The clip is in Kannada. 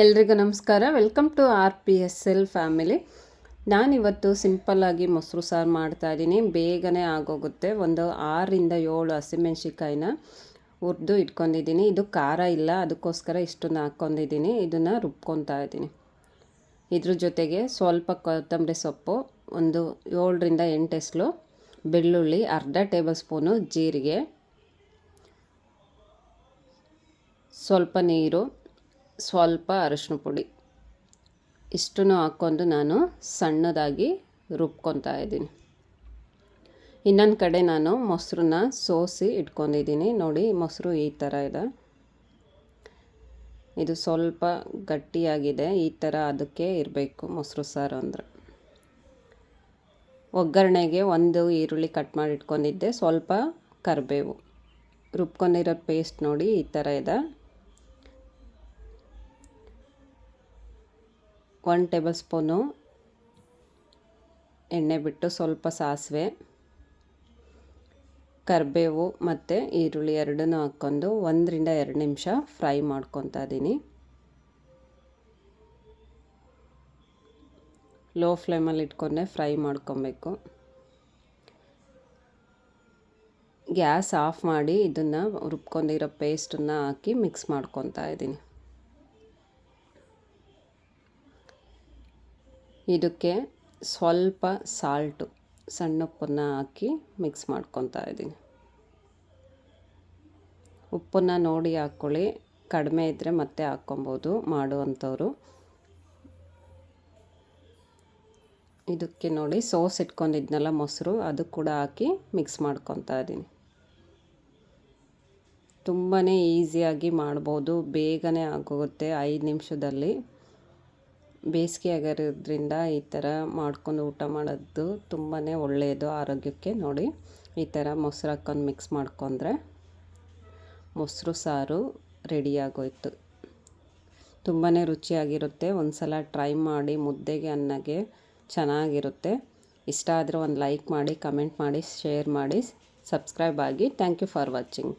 ಎಲ್ರಿಗೂ ನಮಸ್ಕಾರ. Welcome to R P S L family ನಾನಿವತ್ತು ಸಿಂಪಲ್ಲಾಗಿ ಮೊಸರು ಸಾರು ಮಾಡ್ತಾಯಿದ್ದೀನಿ ಬೇಗನೆ ಆಗೋಗುತ್ತೆ. ಒಂದು ಆರರಿಂದ ಏಳು ಹಸಿಮೆಣ್ಸಿಕಾಯಿನ ಹುರಿದು ಇಟ್ಕೊಂಡಿದ್ದೀನಿ. ಇದು ಖಾರ ಇಲ್ಲ. ಅದಕ್ಕೋಸ್ಕರ ಇಷ್ಟನ್ನು ಹಾಕ್ಕೊಂಡಿದ್ದೀನಿ. ಇದನ್ನು ರುಬ್ಕೊತಾ ಇದ್ದೀನಿ. ಇದ್ರ ಜೊತೆಗೆ ಸ್ವಲ್ಪ ಕೊತ್ತಂಬರಿ ಸೊಪ್ಪು, ಒಂದು ಏಳರಿಂದ ಎಂಟು ಎಸ್ಲು ಬೆಳ್ಳುಳ್ಳಿ, ಅರ್ಧ ಟೇಬಲ್ ಸ್ಪೂನು ಜೀರಿಗೆ, ಸ್ವಲ್ಪ ನೀರು ಸ್ವಲ್ಪ ಅರಶಿನ ಪುಡಿ. ಇಷ್ಟನ್ನು ಹಾಕ್ಕೊಂಡು ನಾನು ಸಣ್ಣದಾಗಿ ರುಬ್ಕೊತಾ ಇದ್ದೀನಿ. ಇನ್ನೊಂದು ಕಡೆ ನಾನು ಮೊಸರನ್ನ ಸೋಸಿ ಇಟ್ಕೊಂಡಿದ್ದೀನಿ. ನೋಡಿ ಮೊಸರು ಈ ಥರ ಇದೆ. ಇದು ಸ್ವಲ್ಪ ಗಟ್ಟಿಯಾಗಿದೆ. ಈ ಥರ ಅದಕ್ಕೆ ಇರಬೇಕು ಮೊಸರು ಸಾರು ಅಂದರೆ. ಒಗ್ಗರಣೆಗೆ ಒಂದು ಈರುಳ್ಳಿ ಕಟ್ ಮಾಡಿ ಇಟ್ಕೊಂಡಿದ್ದೆ. ಸ್ವಲ್ಪ ಕರಿಬೇವು. ರುಬ್ಕೊಂಡಿರೋ ಪೇಸ್ಟ್ ನೋಡಿ ಈ ಥರ ಇದೆ. ಒನ್ ಟೇಬಲ್ ಸ್ಪೂನು ಎಣ್ಣೆ ಬಿಟ್ಟು ಸ್ವಲ್ಪ ಸಾಸಿವೆ, ಕರಿಬೇವು ಮತ್ತು ಈರುಳ್ಳಿ ಎರಡನ್ನೂ ಹಾಕ್ಕೊಂಡು ಒಂದರಿಂದ ಎರಡು ನಿಮಿಷ ಫ್ರೈ ಮಾಡ್ಕೊತಾ ಇದ್ದೀನಿ. ಲೋ ಫ್ಲೇಮಲ್ಲಿ ಇಟ್ಕೊಂಡೆ ಫ್ರೈ ಮಾಡ್ಕೊಬೇಕು. ಗ್ಯಾಸ್ ಆಫ್ ಮಾಡಿ ಇದನ್ನು ರುಬ್ಕೊಂಡಿರೋ ಪೇಸ್ಟನ್ನು ಹಾಕಿ ಮಿಕ್ಸ್ ಮಾಡ್ಕೊತಾ ಇದ್ದೀನಿ. ಇದಕ್ಕೆ ಸ್ವಲ್ಪ ಸಾಲ್ಟು ಸಣ್ಣ ಉಪ್ಪನ್ನು ಹಾಕಿ ಮಿಕ್ಸ್ ಮಾಡ್ಕೊತಾ ಇದ್ದೀನಿ. ಉಪ್ಪನ್ನು ನೋಡಿ ಹಾಕ್ಕೊಳ್ಳಿ. ಕಡಿಮೆ ಇದ್ದರೆ ಮತ್ತೆ ಹಾಕ್ಕೊಬೋದು ಮಾಡುವಂಥವ್ರು. ಇದಕ್ಕೆ ನೋಡಿ ಸೋಸ್ ಇಟ್ಕೊಂಡಿದ್ನಲ್ಲ ಮೊಸರು, ಅದು ಕೂಡ ಹಾಕಿ ಮಿಕ್ಸ್ ಮಾಡ್ಕೊತಾ ಇದ್ದೀನಿ. ತುಂಬಾ ಈಸಿಯಾಗಿ ಮಾಡ್ಬೋದು, ಬೇಗನೆ ಆಗೋಗುತ್ತೆ. ಐದು ನಿಮಿಷದಲ್ಲಿ ಬೇಸಿಗೆ ಆಗಿರೋದ್ರಿಂದ ಈ ಥರ ಮಾಡ್ಕೊಂಡು ಊಟ ಮಾಡೋದು ತುಂಬಾ ಒಳ್ಳೆಯದು ಆರೋಗ್ಯಕ್ಕೆ ನೋಡಿ. ಈ ಥರ ಮೊಸರು ಹಾಕ್ಕೊಂಡು ಮಿಕ್ಸ್ ಮಾಡ್ಕೊಂಡ್ರೆ ಮೊಸರು ಸಾರು ರೆಡಿಯಾಗೋಯ್ತು ತುಂಬಾ ರುಚಿಯಾಗಿರುತ್ತೆ. ಒಂದು ಸಲ ಟ್ರೈ ಮಾಡಿ ಮುದ್ದೆಗೆ ಅನ್ನಗೆ ಚೆನ್ನಾಗಿರುತ್ತೆ. ಇಷ್ಟ ಆದರೆ ಒಂದು ಲೈಕ್ ಮಾಡಿ ಕಮೆಂಟ್ ಮಾಡಿ ಶೇರ್ ಮಾಡಿ ಸಬ್ಸ್ಕ್ರೈಬ್ ಆಗಿ. Thank you for watching